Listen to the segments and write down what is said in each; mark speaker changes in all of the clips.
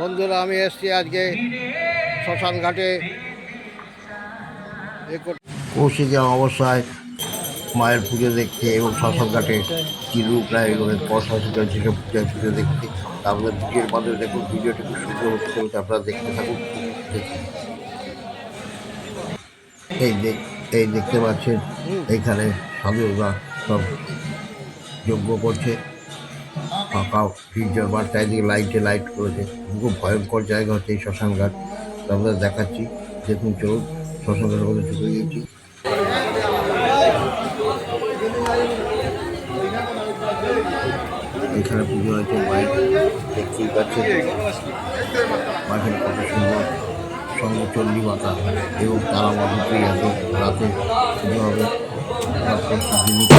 Speaker 1: বন্ধুরা আমি এসছি আজকে শ্মশান ঘাটে কৌশিকের অবস্থায় মায়ের পুজো দেখতে এবং শ্মশান ঘাটে কী রূপ এবং প্রশাসিত যেসব পূজা পুজো দেখতে। তারপরে ভিডিওর মাধ্যমে দেখুন ভিডিওটি খুব সুন্দর হতে চলেছে আপনারা দেখতে থাকুন। এই দেখ এই দেখতে পাচ্ছেন এইখানে সাধুরা সব যজ্ঞ করছে। ফাঁকা ফিউচার বার চারিদিকে লাইটে লাইট করেছে। খুব ভয়ঙ্কর জায়গা হচ্ছে এই শ্মশান ঘাট। আপনাদের দেখাচ্ছি। দেখুন, চলুন। শ্মশান ঘাটের মধ্যে ঢুকে গিয়েছি এখানে পুজো হয়েছে মায়ের দেখতেই পাচ্ছেন। মাঠের কত সুন্দর। সঙ্গে চণ্ডী মাতা এবং তারা মাধুরী এত রাতে পুজো হবে। 감사합니다. 감사합니다.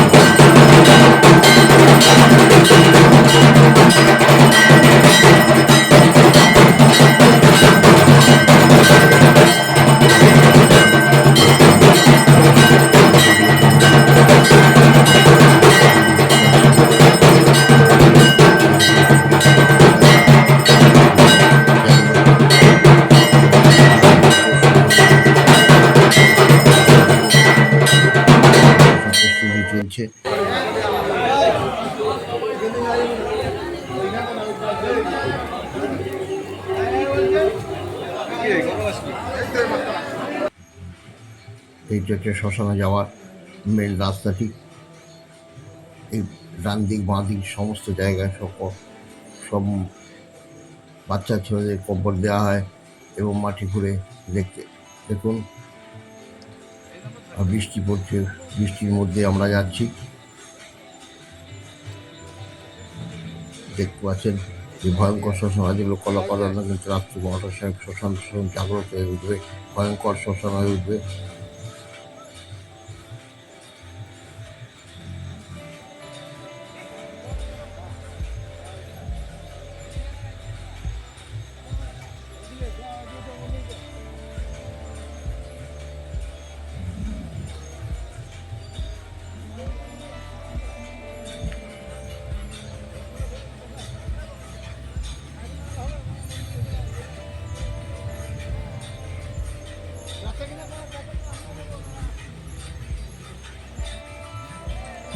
Speaker 1: চলছে এই হচ্ছে শ্মশানে যাওয়ার মেন রাস্তাটি এই ডান দিক, বাঁ দিক সমস্ত জায়গায় সব সব বাচ্চা ছেলেদের কবর দেওয়া হয় এবং মাটি ঘুরে দেখতে। দেখুন বৃষ্টি পড়ছে, বৃষ্টির মধ্যে আমরা যাচ্ছি। দেখতে পাচ্ছেন যে ভয়ঙ্কর শ্মশান হয় লোক কলা করার কিন্তু রাত্রি মহাশয় শোষণ শ্মশান শ্মশান জাগ্রত হয়ে উঠবে, ভয়ঙ্কর শ্মশান হয়ে উঠবে।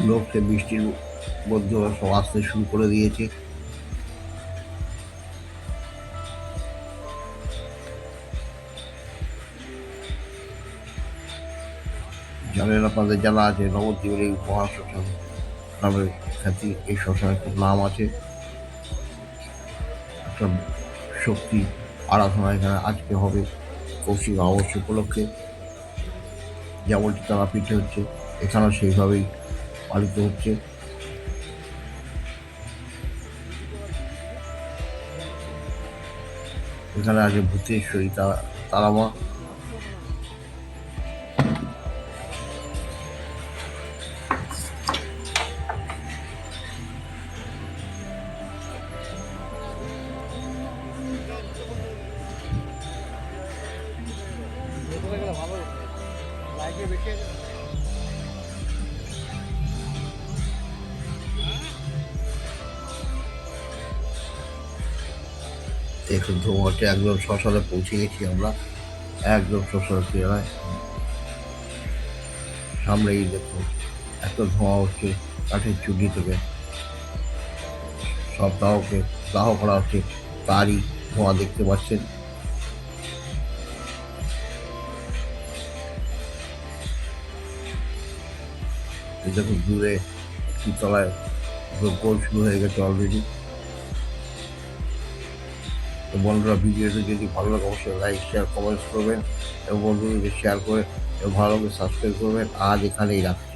Speaker 1: লোককে বৃষ্টির মধ্যে সব আসতে শুরু করে দিয়েছে। জানেন আপনাদের জানা আছে, নবদ্বীপের এই মহাশ্মশান নামের খ্যাতি এই শ্মশানের খুব নাম আছে। একটা শক্তি আরাধনা এখানে আজকে হবে কৌশিক অমাবস্যা উপলক্ষে। যেমনটি তারাপীঠে হচ্ছে, এখানেও সেইভাবেই পালিত হচ্ছে। এখানে আছে ভূতেশ্বরী তারা তারামা। দেখুন ধোঁয়াটা একদম শ্মশানে পৌঁছে গেছি আমরা। একদম শ্মশানে ক্লিয়ারায় সামনেই দেখুন এত ধোঁয়া হচ্ছে কাঠের চুগি থেকে। সব দাহকে দাহ করা হচ্ছে তারই ধোঁয়া দেখতে পাচ্ছেন। দেখুন দূরে তলায় গোল শুরু হয়ে গেছে অলরেডি তো বন্ধুরা ভিডিওটি যদি ভালো লাগে, অবশ্যই লাইক শেয়ার কমেন্টস করবেন। এবং বন্ধুদেরকে শেয়ার করে এবং ভালো করে সাবস্ক্রাইব করবেন। আজ এখানেই রাখছি।